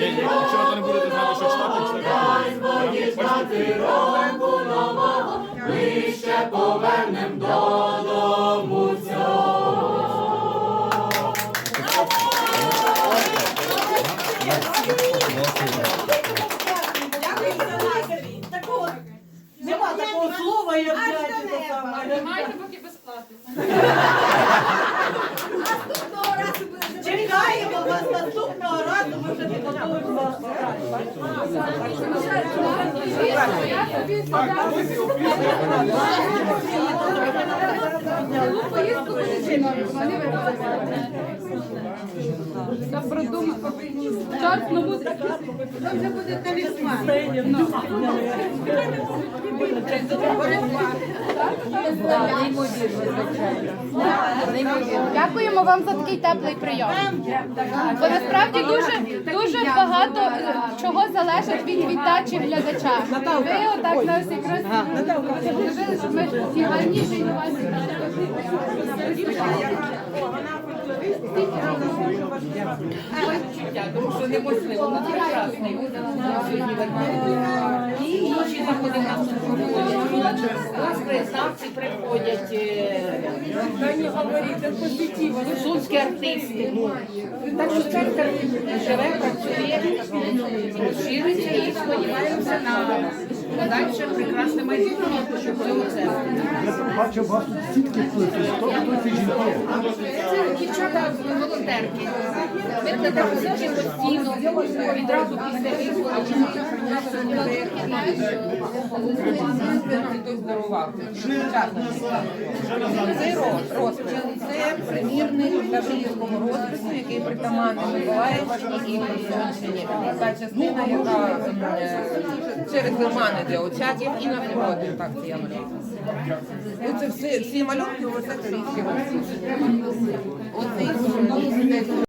Якщо ви не будете ми ще повернем додому цього. Такого нема такого слова, як дайте. Поки безплатно. Чорт, ну буде. Це вже буде талісман. Дякуємо вам за такий теплий прийом. Бо насправді дуже дуже багато е, чого залежить від віддачі глядача. Ви отак нас якраз зробили, щоб ми ті гарніші у вас. тому що неможливо, ну прекрасний. І інші заходи нас проводять. Ось красавці приходять, е, гуцульські артисти. Так що центр живе, працює, розшириться і сподіваємося на подальше прекрасне майбутнє цього центру. Бачу, у вас тут. Хто хто ці жінки? Це дівчата волонтерки. Ми не приходимо постійно, відразу після дарував. Це ро- розпис. Це примірник Таврійського розпису, який притаманний Миколаївській і Херсонщині. Та частина, яка через Лимани для Очаків і на природі, так це я малюю. Оце всі, малюнки, оце. Оце